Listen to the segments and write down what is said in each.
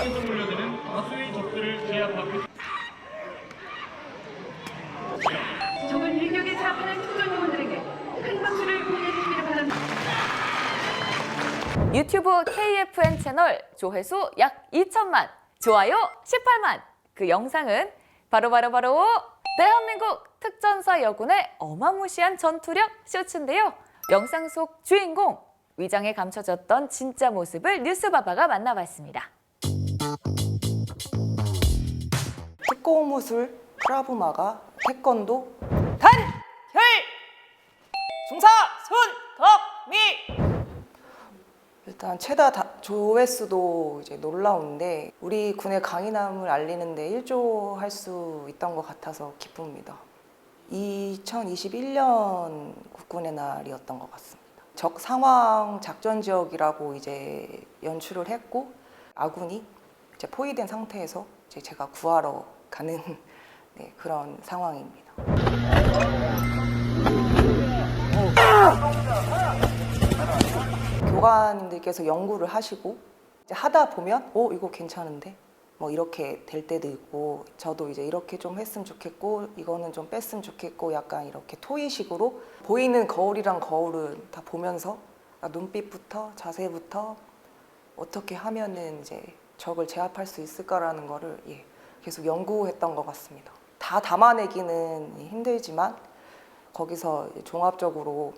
영상에서 몰려드는 다수의 적들을 제압하고 적은 일격에 제압하는 특전 요원들에게 큰 박수를 보내주시기를 바랍니다. 유튜브 KFN 채널 조회수 약 2천만, 좋아요 18만. 그 영상은 바로 바로 바로 대한민국 특전사 여군의 어마무시한 전투력 쇼츠인데요. 영상 속 주인공 위장에 감춰졌던 진짜 모습을 뉴스바바가 만나봤습니다. 특공무술, 크라브마가, 태권도, 단, 혈, 중사, 손, 덕, 미. 일단 최다 다- 조회수도 이제 놀라운데 우리 군의 강인함을 알리는데 일조할 수 있던 것 같아서 기쁩니다. 2021년 국군의 날이었던 것 같습니다. 적 상황 작전 지역이라고 이제 연출을 했고 아군이 이제 포위된 상태에서 이제 제가 구하러 가는 네, 그런 상황입니다. 교관님들께서 연구를 하시고 이제 하다 보면 오 이거 괜찮은데 뭐 이렇게 될 때도 있고 저도 이제 이렇게 좀 했으면 좋겠고 이거는 좀 뺐으면 좋겠고 약간 이렇게 토의식으로 보이는 거울이랑 거울은 다 보면서 아, 눈빛부터 자세부터 어떻게 하면은 이제 적을 제압할 수 있을까라는 거를 예, 계속 연구했던 것 같습니다. 다 담아내기는 힘들지만 거기서 종합적으로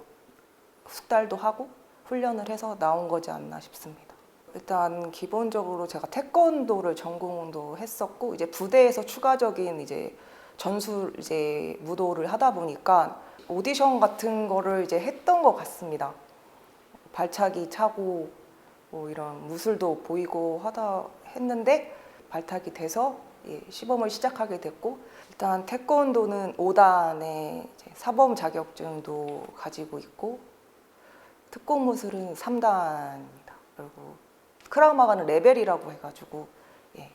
숙달도 하고 훈련을 해서 나온 거지 않나 싶습니다. 일단 기본적으로 제가 태권도를 전공도 했었고 이제 부대에서 추가적인 이제 전술 이제 무도를 하다 보니까 오디션 같은 거를 이제 했던 것 같습니다. 발차기 차고 뭐 이런 무술도 보이고 하다 했는데 발탁이 돼서 예, 시범을 시작하게 됐고 일단 태권도는 5단의 사범 자격증도 가지고 있고 특공무술은 3단입니다. 그리고 크라우마가는 레벨이라고 해가지고 예,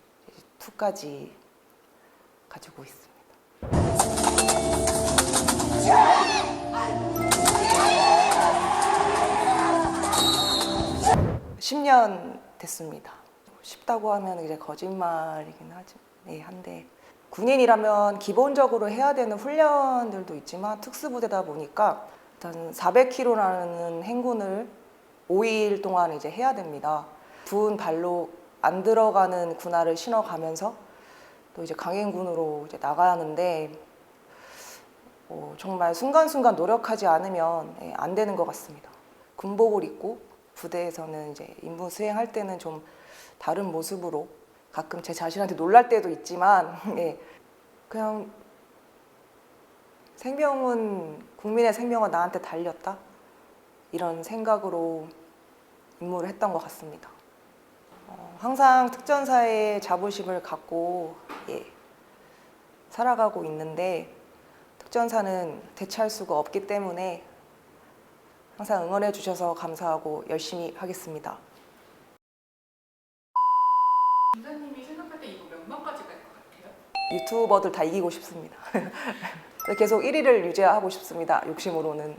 2까지 가지고 있습니다. 10년 됐습니다. 쉽다고 하면 이제 거짓말이긴 하지, 네, 한데 군인이라면 기본적으로 해야 되는 훈련들도 있지만 특수부대다 보니까 일단 400km라는 행군을 5일 동안 이제 해야 됩니다. 부은 발로 안 들어가는 군화를 신어가면서 또 이제 강행군으로 이제 나가야 하는데 어, 정말 순간순간 노력하지 않으면 예, 안 되는 것 같습니다. 군복을 입고 부대에서는 이제 임무 수행할 때는 좀 다른 모습으로 가끔 제 자신한테 놀랄 때도 있지만 예, 그냥 생명은 국민의 생명은 나한테 달렸다 이런 생각으로 임무를 했던 것 같습니다. 어, 항상 특전사의 자부심을 갖고 예, 살아가고 있는데 특전사는 대체할 수가 없기 때문에 항상 응원해 주셔서 감사하고 열심히 하겠습니다. 군사님이 생각할 때 이거 몇 만까지 갈 것 같아요? 유튜버들 다 이기고 싶습니다. 계속 1위를 유지하고 싶습니다. 욕심으로는.